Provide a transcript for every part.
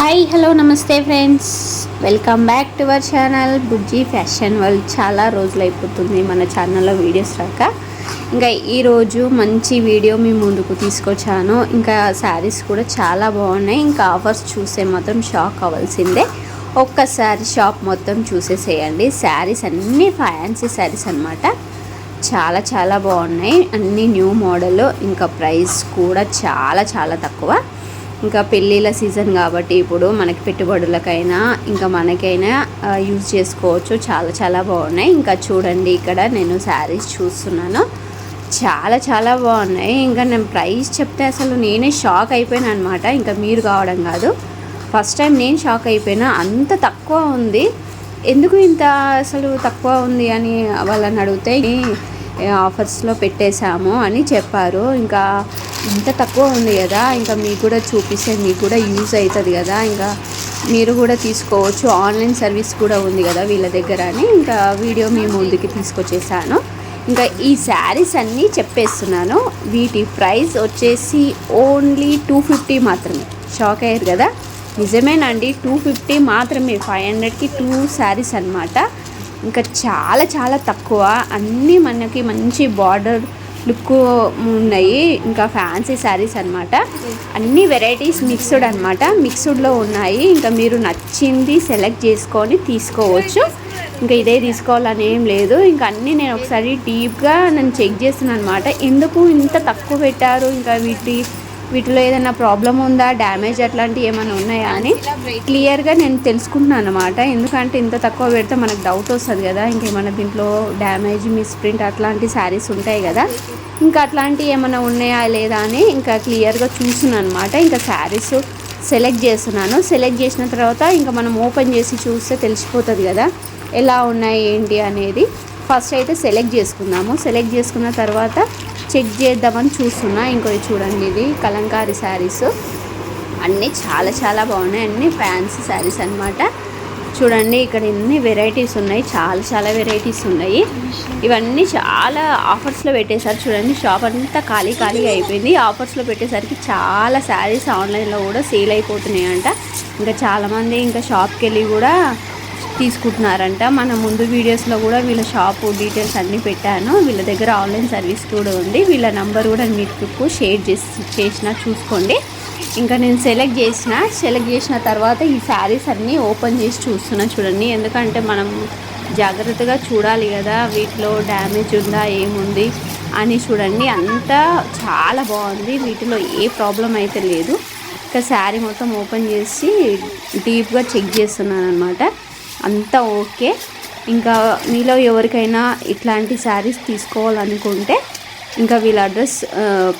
Hi hello నమస్తే friends welcome back to our channel Bujji fashion world చాలా రోజులు అయిపోతుంది మన ఛానల్లో వీడియోస్ రాక. ఇంకా ఈరోజు మంచి వీడియో మీ ముందుకు తీసుకొచ్చాను. ఇంకా శారీస్ కూడా చాలా బాగున్నాయి. ఇంకా ఆఫర్స్ చూసే మాత్రం షాక్ అవ్వాల్సిందే. ఒక్కసారి షాప్ మొత్తం చూసేసేయండి. శారీస్ అన్నీ ఫ్యాన్సీ శారీస్ అనమాట చాలా చాలా బాగున్నాయి. అన్నీ న్యూ మోడల్ ఇంకా ప్రైస్ కూడా చాలా చాలా తక్కువ. ఇంకా పెళ్ళిళ్ళ సీజన్ కాబట్టి ఇప్పుడు మనకి పెట్టుబడులకైనా ఇంకా మనకైనా యూజ్ చేసుకోవచ్చు. చాలా చాలా బాగున్నాయి. ఇంకా చూడండి ఇక్కడ నేను శారీస్ చూస్తున్నాను. చాలా చాలా బాగున్నాయి. ఇంకా నేను ప్రైస్ చెప్తే అసలు నేనే షాక్ అయిపోయాను అనమాట ఇంకా మీరు కావడం కాదు. ఫస్ట్ టైం నేను షాక్ అయిపోయినా. అంత తక్కువ ఉంది. ఎందుకు ఇంత అసలు తక్కువ ఉంది అని వాళ్ళని అడిగితే ఆఫర్స్లో పెట్టేశాము అని చెప్పారు. ఇంకా ఇంత తక్కువ ఉంది కదా ఇంకా మీకు కూడా చూపిస్తే మీకు కూడా యూజ్ అవుతుంది కదా ఇంకా మీరు కూడా తీసుకోవచ్చు. ఆన్లైన్ సర్వీస్ కూడా ఉంది కదా వీళ్ళ దగ్గర అని ఇంకా వీడియో మీ ముందుకి తీసుకొచ్చేసాను. ఇంకా ఈ శారీస్ అన్నీ చెప్పేస్తున్నాను. వీటి ప్రైస్ వచ్చేసి ఓన్లీ టూ ఫిఫ్టీ మాత్రమే. షాక్ అయ్యారు కదా? నిజమేనండి టూ ఫిఫ్టీ మాత్రమే. ఫైవ్ హండ్రెడ్కి టూ శారీస్ అనమాట ఇంకా చాలా చాలా తక్కువ. అన్నీ మనకి మంచి బార్డర్ లుక్ ఉన్నాయి. ఇంకా ఫ్యాన్సీ శారీస్ అనమాట అన్ని వెరైటీస్ మిక్స్డ్ అనమాట మిక్స్డ్లో ఉన్నాయి. ఇంకా మీరు నచ్చింది సెలెక్ట్ చేసుకొని తీసుకోవచ్చు. ఇంకా ఇదే తీసుకోవాలని ఏం లేదు. ఇంకా అన్నీ నేను ఒకసారి డీప్గా నేను చెక్ చేస్తున్నాను అనమాట ఎందుకు ఇంత తక్కువ పెట్టారు? ఇంకా వీటి వీటిలో ఏదైనా ప్రాబ్లం ఉందా డ్యామేజ్ అట్లాంటివి ఏమైనా ఉన్నాయా అని క్లియర్గా నేను తెలుసుకుంటున్నాను అనమాట ఎందుకంటే ఇంత తక్కువ పెడితే మనకు డౌట్ వస్తుంది కదా ఇంకేమైనా దీంట్లో డ్యామేజ్ మిస్ప్రింట్ అట్లాంటి శారీస్ ఉంటాయి కదా. ఇంకా అట్లాంటివి ఏమైనా ఉన్నాయా లేదా అని ఇంకా క్లియర్గా చూస్తున్నాను అనమాట ఇంకా శారీస్ సెలెక్ట్ చేస్తున్నాను. సెలెక్ట్ చేసిన తర్వాత ఇంకా మనం ఓపెన్ చేసి చూస్తే తెలిసిపోతుంది కదా ఎలా ఉన్నాయి ఏంటి అనేది. ఫస్ట్ అయితే సెలెక్ట్ చేసుకుందాము. సెలెక్ట్ చేసుకున్న తర్వాత చెక్ చేద్దామని చూస్తున్నా. ఇంకోటి చూడండి ఇది కలంకారీ శారీస్. అన్నీ చాలా చాలా బాగున్నాయి. అన్నీ ఫ్యాన్సీ శారీస్ అనమాట చూడండి ఇక్కడ ఎన్ని వెరైటీస్ ఉన్నాయి. చాలా చాలా వెరైటీస్ ఉన్నాయి. ఇవన్నీ చాలా ఆఫర్స్లో పెట్టేశారు చూడండి. షాప్ అంతా ఖాళీ ఖాళీగా అయిపోయింది. ఆఫర్స్లో పెట్టేసరికి చాలా శారీస్ ఆన్లైన్లో కూడా సేల్ అయిపోతున్నాయి అంట ఇంకా చాలామంది ఇంకా షాప్కి వెళ్ళి కూడా తీసుకుంటున్నారంట. మన ముందు వీడియోస్లో కూడా వీళ్ళ షాపు డీటెయిల్స్ అన్నీ పెట్టాను. వీళ్ళ దగ్గర ఆన్లైన్ సర్వీస్ కూడా ఉంది. వీళ్ళ నంబర్ కూడా మీకు షేర్ చేసి చేసిన చూసుకోండి. ఇంకా నేను సెలెక్ట్ చేసిన సెలెక్ట్ చేసిన తర్వాత ఈ శారీస్ అన్నీ ఓపెన్ చేసి చూస్తున్నా చూడండి. ఎందుకంటే మనం జాగ్రత్తగా చూడాలి కదా వీటిలో డ్యామేజ్ ఉందా ఏముంది అని చూడండి. అంతా చాలా బాగుంది. వీటిలో ఏ ప్రాబ్లం అయితే లేదు. ఇంకా శారీ మొత్తం ఓపెన్ చేసి డీప్గా చెక్ చేస్తున్నాను అనమాట అంతా ఓకే. ఇంకా మీలో ఎవరికైనా ఇట్లాంటి శారీస్ తీసుకోవాలనుకుంటే ఇంకా వీళ్ళ అడ్రస్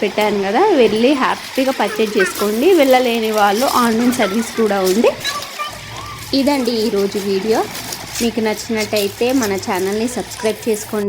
పెట్టాను కదా వెళ్ళి హ్యాపీగా పర్చేజ్ చేసుకోండి. వెళ్ళలేని వాళ్ళు ఆన్లైన్ సర్వీస్ కూడా ఉంది. ఇదండి ఈరోజు వీడియో. మీకు నచ్చినట్టయితే మన ఛానల్ని సబ్స్క్రైబ్ చేసుకోండి.